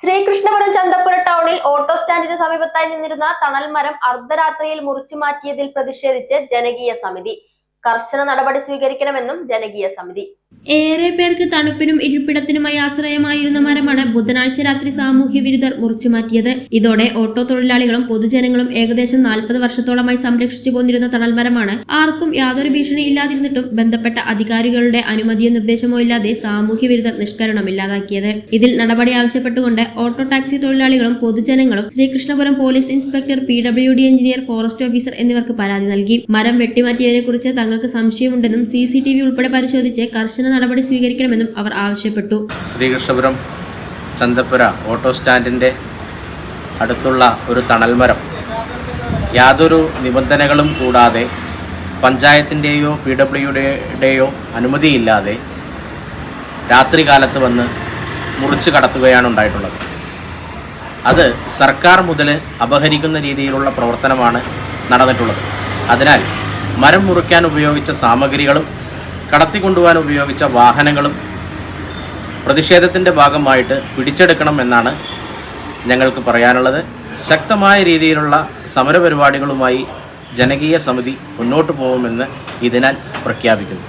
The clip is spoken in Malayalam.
ശ്രീകൃഷ്ണപുരം ചന്തപ്പുര ടൗണിൽ ഓട്ടോ സ്റ്റാൻഡിന് സമീപത്തായി നിന്നിരുന്ന തണൽ മരം അർദ്ധരാത്രിയിൽ മുറിച്ചു മാറ്റിയതിൽ പ്രതിഷേധിച്ച് ജനകീയ സമിതി. കർശന നടപടി സ്വീകരിക്കണമെന്നും ജനകീയ സമിതി. ഏറെ പേർക്ക് തണുപ്പിനും ഇരിപ്പിടത്തിനുമായി ആശ്രയമായിരുന്ന മരമാണ് ബുധനാഴ്ച രാത്രി സാമൂഹ്യ വിരുദ്ധർ മുറിച്ചുമാറ്റിയത് ഇതോടെ ഓട്ടോ തൊഴിലാളികളും പൊതുജനങ്ങളും ഏകദേശം നാൽപ്പത് വർഷത്തോളമായി സംരക്ഷിച്ചു പോന്നിരുന്ന തണൽ മരമാണ് ആർക്കും യാതൊരു ഭീഷണി ഇല്ലാതിരുന്നിട്ടും ബന്ധപ്പെട്ട അധികാരികളുടെ അനുമതിയോ നിർദ്ദേശമോ ഇല്ലാതെ സാമൂഹ്യ വിരുദ്ധർ നിഷ്കരണം ഇല്ലാതാക്കിയത്. ഇതിൽ നടപടി ആവശ്യപ്പെട്ടുകൊണ്ട് ഓട്ടോ ടാക്സി തൊഴിലാളികളും പൊതുജനങ്ങളും Sreekrishnapuram police inspector P W D engineer forest officer എന്നിവർക്ക് പരാതി നൽകി. മരം വെട്ടിമാറ്റിയവരെ കുറിച്ച് തങ്ങൾക്ക് സംശയമുണ്ടെന്നും സി സി ടി വി ഉൾപ്പെടെ പരിശോധിച്ച് കർശന നടപടി സ്വീകരിക്കണമെന്നും അവർ ആവശ്യപ്പെട്ടു. ശ്രീകൃഷ്ണപുരം ചന്തപ്പുര ഓട്ടോ സ്റ്റാൻഡിന്റെ അടുത്തുള്ള ഒരു തണൽമരം. യാതൊരു നിബന്ധനകളും കൂടാതെ പഞ്ചായത്തിന്റെയോ പി ഡബ്ല്യുടെയോ അനുമതിയില്ലാതെ രാത്രികാലത്ത് വന്ന് മുറിച്ച് കടത്തുകയാണ് ഉണ്ടായിട്ടുള്ളത്. അത് സർക്കാർ മുതൽ അപഹരിക്കുന്ന രീതിയിലുള്ള പ്രവർത്തനമാണ് നടന്നിട്ടുള്ളത്. അതിനാൽ മരം മുറിക്കാൻ ഉപയോഗിച്ച സാമഗ്രികളും കടത്തിക്കൊണ്ടുപോകാൻ ഉപയോഗിച്ച വാഹനങ്ങളും പ്രതിഷേധത്തിന്റെ ഭാഗമായിട്ട് പിടിച്ചെടുക്കണം എന്നാണ് ഞങ്ങൾക്ക് പറയാനുള്ളത്. ശക്തമായ രീതിയിലുള്ള സമരപരിപാടികളുമായി ജനകീയ സമിതി മുന്നോട്ട് പോകുമെന്ന് ഇതിനാൽ പ്രഖ്യാപിക്കുന്നു.